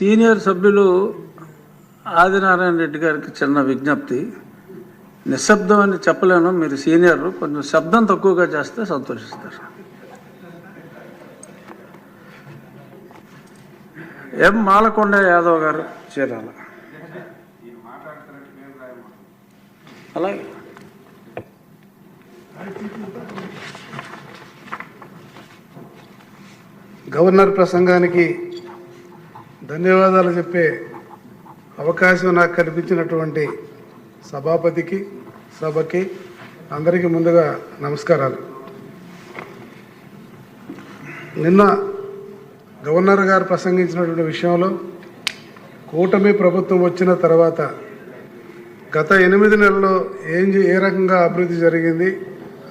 Senior సభ్యులు ఆదినారాయణ రెడ్డి గారికి చిన్న విజ్ఞప్తి. నిశ్శబ్దం అని చెప్పలేను మీరు సీనియర్ కొంచెం శబ్దం తక్కువగా చేస్తే సంతోషిస్తారు. ఎం మాలకొండ యాదవ్ గారు చీరాల. అలాగే. గవర్నర్ ప్రసంగానికి ధన్యవాదాలు చెప్పే అవకాశం నాకు కల్పించినటువంటి సభాపతికి సభకి అందరికీ ముందుగా నమస్కారాలు. నిన్న గవర్నర్ గారు ప్రసంగించినటువంటి విషయంలో కూటమి ప్రభుత్వం వచ్చిన తర్వాత గత ఎనిమిది నెలల్లో ఏం చే- ఏ రకంగా అభివృద్ధి జరిగింది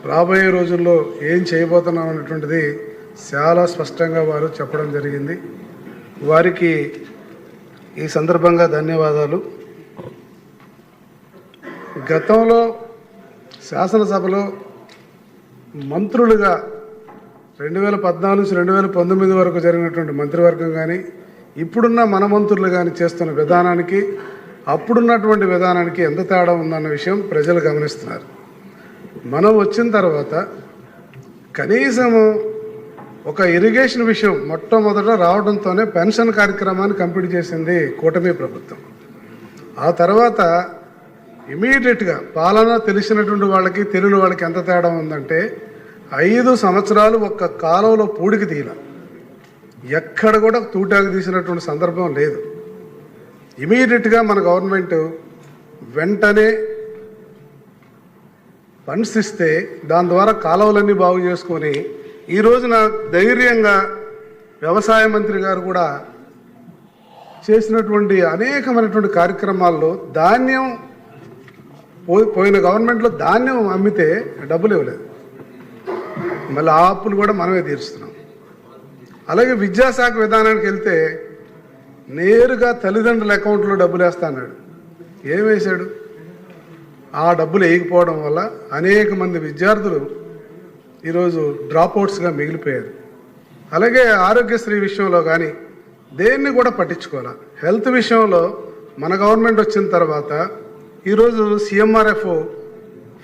రాబోయే రోజుల్లో ఏం చేయబోతున్నాం అనేటువంటిది చాలా స్పష్టంగా వారు చెప్పడం జరిగింది. వారికి ఈ సందర్భంగా ధన్యవాదాలు. గతంలో శాసనసభలో మంత్రులుగా రెండు వేల పద్నాలుగు నుంచి రెండు వేల పంతొమ్మిది వరకు జరిగినటువంటి మంత్రివర్గం కానీ ఇప్పుడున్న మన మంత్రులు కానీ చేస్తున్న విధానానికి అప్పుడున్నటువంటి విధానానికి ఎంత తేడా ఉందన్న విషయం ప్రజలు గమనిస్తున్నారు. మనం వచ్చిన తర్వాత కనీసము ఒక ఇరిగేషన్ విషయం మొట్టమొదట రావడంతోనే పెన్షన్ కార్యక్రమాన్ని కంప్లీట్ చేసింది కూటమి ప్రభుత్వం. ఆ తర్వాత ఇమీడియట్గా పాలన తెలిసినటువంటి వాళ్ళకి తెలియని వాళ్ళకి ఎంత తేడా ఉందంటే ఐదు సంవత్సరాలు ఒక్క కాలంలో పూడికి తీయల. ఎక్కడ కూడా తూటాకు తీసినటువంటి సందర్భం లేదు. ఇమీడియట్గా మన గవర్నమెంట్ వెంటనే ఫండ్స్ ఇస్తే దాని ద్వారా కాలువలన్నీ బాగు చేసుకొని ఈ రోజున ధైర్యంగా వ్యవసాయ మంత్రి గారు కూడా చేసినటువంటి అనేకమైనటువంటి కార్యక్రమాల్లో ధాన్యం పోయిన గవర్నమెంట్లో ధాన్యం అమ్మితే డబ్బులు ఇవ్వలేదు. మళ్ళీ ఆ అప్పులు కూడా మనమే తీరుస్తున్నాం. అలాగే విద్యాశాఖ విధానానికి వెళ్తే నేరుగా తల్లిదండ్రుల అకౌంట్లో డబ్బులు వేస్తాడు ఏం వేశాడు? ఆ డబ్బులు వేయకపోవడం వల్ల అనేక మంది విద్యార్థులు ఈరోజు డ్రాప్అవుట్స్గా మిగిలిపోయారు అలాగే ఆరోగ్యశ్రీ విషయంలో కానీ దేన్ని కూడా పట్టించుకోవాలి. హెల్త్ విషయంలో మన గవర్నమెంట్ వచ్చిన తర్వాత ఈరోజు సీఎంఆర్ఎఫ్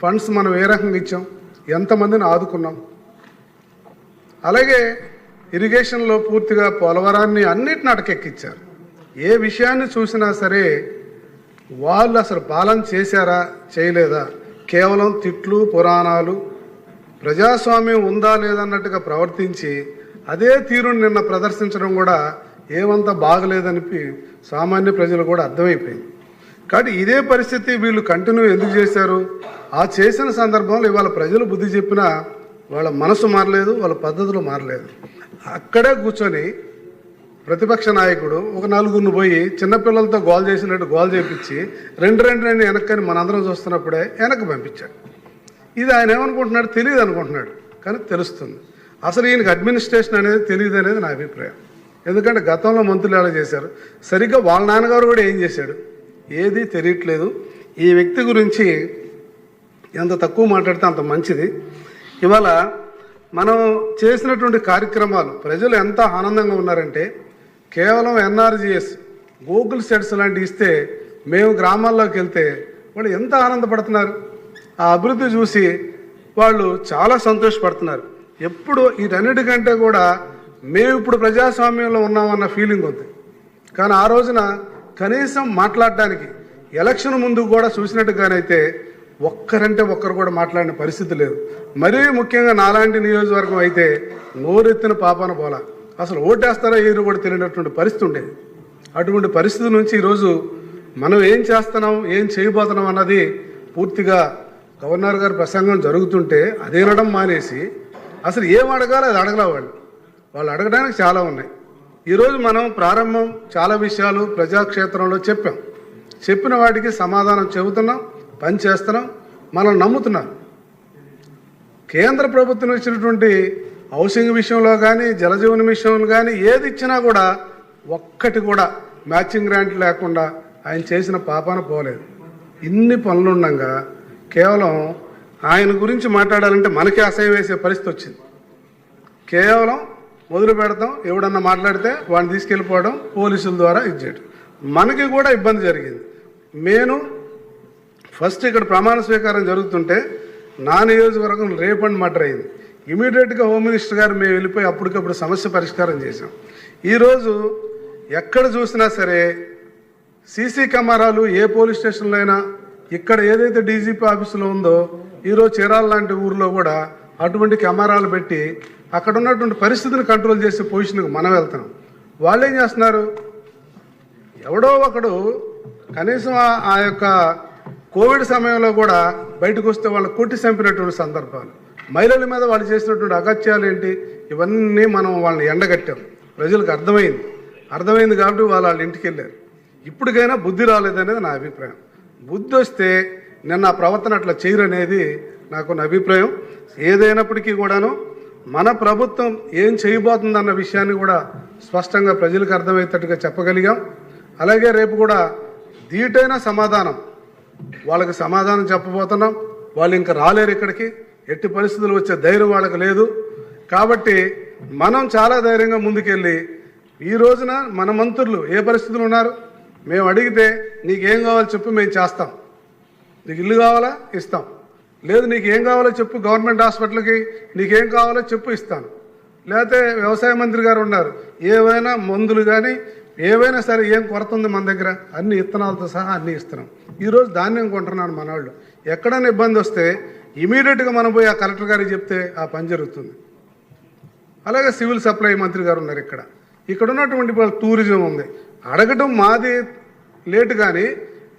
ఫండ్స్ మనం ఏ రకంగా ఇచ్చాం ఎంతమందిని ఆదుకున్నాం. అలాగే ఇరిగేషన్లో పూర్తిగా పోలవరాన్ని అన్నిటిని అటకెక్కిచ్చారు ఏ విషయాన్ని చూసినా సరే వాళ్ళు అసలు పాలన చేశారా చేయలేదా? కేవలం తిట్లు పురాణాలు ప్రజాస్వామ్యం ఉందా లేదన్నట్టుగా ప్రవర్తించి అదే తీరును నిన్న ప్రదర్శించడం కూడా ఏమంత బాగలేదనిపి సామాన్య ప్రజలు కూడా అర్థమైపోయింది. కాబట్టి ఇదే పరిస్థితి వీళ్ళు కంటిన్యూ ఎందుకు చేశారు? ఆ చేసిన సందర్భంలో ఇవాళ ప్రజలు బుద్ధి చెప్పినా వాళ్ళ మనసు మారలేదు వాళ్ళ పద్ధతులు మారలేదు. అక్కడే కూర్చొని ప్రతిపక్ష నాయకుడు ఒక నలుగురిని పోయి చిన్నపిల్లలతో గోల్ చేసినట్టు గోల్ చేపించి రెండు రెండు రెండు వెనక్కని మనందరం చూస్తున్నప్పుడే వెనక్కి పంపించాడు. ఇది ఆయన ఏమనుకుంటున్నాడు తెలియదు అనుకుంటున్నాడు కానీ తెలుస్తుంది. అసలు ఈయనకి అడ్మినిస్ట్రేషన్ అనేది తెలియదు అనేది నా అభిప్రాయం. ఎందుకంటే గతంలో మంత్రులు ఎలా చేశారు? సరిగ్గా వాళ్ళ నాన్నగారు కూడా ఏం చేశాడు? ఏది తెలియట్లేదు. ఈ వ్యక్తి గురించి ఎంత తక్కువ మాట్లాడితే అంత మంచిది. ఇవాళ మనం చేసినటువంటి కార్యక్రమాలు ప్రజలు ఎంత ఆనందంగా ఉన్నారంటే కేవలం ఎన్ఆర్జిఎస్ గూగుల్ సెట్స్ లాంటివి ఇస్తే మేము గ్రామాల్లోకి వెళ్తే వాళ్ళు ఎంత ఆనందపడుతున్నారు? ఆ అభివృద్ధి చూసి వాళ్ళు చాలా సంతోషపడుతున్నారు. ఎప్పుడు వీటన్నిటికంటే కూడా మేము ఇప్పుడు ప్రజాస్వామ్యంలో ఉన్నామన్న ఫీలింగ్ ఉంది. కానీ ఆ రోజున కనీసం మాట్లాడడానికి ఎలక్షన్ ముందు కూడా చూసినట్టుగానైతే ఒక్కరంటే ఒక్కరు కూడా మాట్లాడిన పరిస్థితి లేదు. మరీ ముఖ్యంగా నాలాంటి నియోజకవర్గం అయితే నోరెత్తిన పాపాన పోలా. అసలు ఓటేస్తారా ఏరు కూడా తెలియనటువంటి పరిస్థితి ఉండేది. అటువంటి పరిస్థితి నుంచి ఈరోజు మనం ఏం చేస్తున్నాం ఏం చేయబోతున్నాం అన్నది పూర్తిగా గవర్నర్ గారి ప్రసంగం జరుగుతుంటే అది వినడం మానేసి అసలు ఏం అడగాలో అది అడగలే వాళ్ళు. వాళ్ళు అడగడానికి చాలా ఉన్నాయి. ఈరోజు మనం ప్రారంభం చాలా విషయాలు ప్రజాక్షేత్రంలో చెప్పాం. చెప్పిన వాటికి సమాధానం చెబుతున్నాం పని చేస్తున్నాం మనం నమ్ముతున్నాం. కేంద్ర ప్రభుత్వం ఇచ్చినటువంటి హౌసింగ్ విషయంలో కానీ జలజీవన విషయంలో కానీ ఏది ఇచ్చినా కూడా ఒక్కటి కూడా మ్యాచింగ్ గ్రాంట్ లేకుండా ఆయన చేసిన పాపాన పోలేదు. ఇన్ని పనులుండగా కేవలం ఆయన గురించి మాట్లాడాలంటే మనకే అసహ్యం వేసే పరిస్థితి వచ్చింది. కేవలం మొదలు పెడతాం ఎవడన్నా మాట్లాడితే వాడిని తీసుకెళ్ళిపోవడం పోలీసుల ద్వారా ఇచ్చేయడం. మనకి కూడా ఇబ్బంది జరిగింది. నేను ఫస్ట్ ఇక్కడ ప్రమాణ స్వీకారం జరుగుతుంటే నా నియోజకవర్గం రేపండ్ మటర్ అయింది. ఇమీడియట్గా హోమ్ మినిస్టర్ గారు మేము వెళ్ళిపోయి అప్పటికప్పుడు సమస్య పరిష్కారం చేశాం. ఈరోజు ఎక్కడ చూసినా సరే సీసీ కెమెరాలు ఏ పోలీస్ స్టేషన్లో అయినా ఇక్కడ ఏదైతే డీజీపీ ఆఫీసులో ఉందో ఈరోజు చీరాల లాంటి ఊర్లో కూడా అటువంటి కెమెరాలు పెట్టి అక్కడ ఉన్నటువంటి పరిస్థితిని కంట్రోల్ చేసే పొజిషన్కి మనం వెళ్తున్నాం. వాళ్ళు ఏం చేస్తున్నారు? ఎవడో ఒకడు కనీసం ఆ- యొక్క కోవిడ్ సమయంలో కూడా బయటకు వస్తే వాళ్ళు కొట్టి చంపినటువంటి సందర్భాలు. మహిళల మీద వాళ్ళు చేసినటువంటి అగత్యాలు ఏంటి? ఇవన్నీ మనం వాళ్ళని ఎండగట్టాం. ప్రజలకు అర్థమైంది. అర్థమైంది కాబట్టి వాళ్ళు వాళ్ళ ఇంటికి వెళ్ళారు. ఇప్పటికైనా బుద్ధి రాలేదనేది నా అభిప్రాయం. బుద్ధి వస్తే నిన్న ప్రవర్తన అట్లా చేయరు అనేది నాకు నా అభిప్రాయం. ఏదైనప్పటికీ కూడాను మన ప్రభుత్వం ఏం చేయబోతుందన్న విషయాన్ని కూడా స్పష్టంగా ప్రజలకు అర్థమయ్యేటట్టుగా చెప్పగలిగాం. అలాగే రేపు కూడా ధీటైన సమాధానం వాళ్ళకి సమాధానం చెప్పబోతున్నాం. వాళ్ళు ఇంకా రాలేరు ఇక్కడికి. ఎట్టి పరిస్థితులు వచ్చే ధైర్యం వాళ్ళకి లేదు. కాబట్టి మనం చాలా ధైర్యంగా ముందుకెళ్ళి ఈ రోజున మన మంత్రులు ఏ పరిస్థితులు ఉన్నారు? మేము అడిగితే నీకేం కావాలో చెప్పు మేము చేస్తాం. నీకు ఇల్లు కావాలా? ఇస్తాం. లేదు నీకు ఏం కావాలో చెప్పు గవర్నమెంట్ హాస్పిటల్కి నీకేం కావాలో చెప్పు ఇస్తాను. లేకపోతే వ్యవసాయ మంత్రి గారు ఉన్నారు ఏవైనా మందులు కానీ ఏవైనా సరే ఏం కొరత ఉంది మన దగ్గర? అన్ని ఇత్తనాలతో సహా అన్ని ఇస్తున్నాం. ఈరోజు ధాన్యం కొంటున్నాను మన వాళ్ళు ఎక్కడైనా ఇబ్బంది వస్తే ఇమీడియట్గా మనం పోయి ఆ కలెక్టర్ గారికి చెప్తే ఆ పని జరుగుతుంది. అలాగే సివిల్ సప్లై మంత్రి గారు ఉన్నారు ఇక్కడ. ఇక్కడ ఉన్నటువంటి టూరిజం ఉంది. అడగటం మాది లేటు కానీ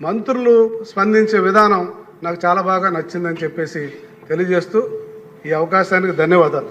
మంత్రులు స్పందించే విధానం నాకు చాలా బాగా నచ్చిందని చెప్పేసి తెలియజేస్తూ ఈ అవకాశానికి ధన్యవాదాలు.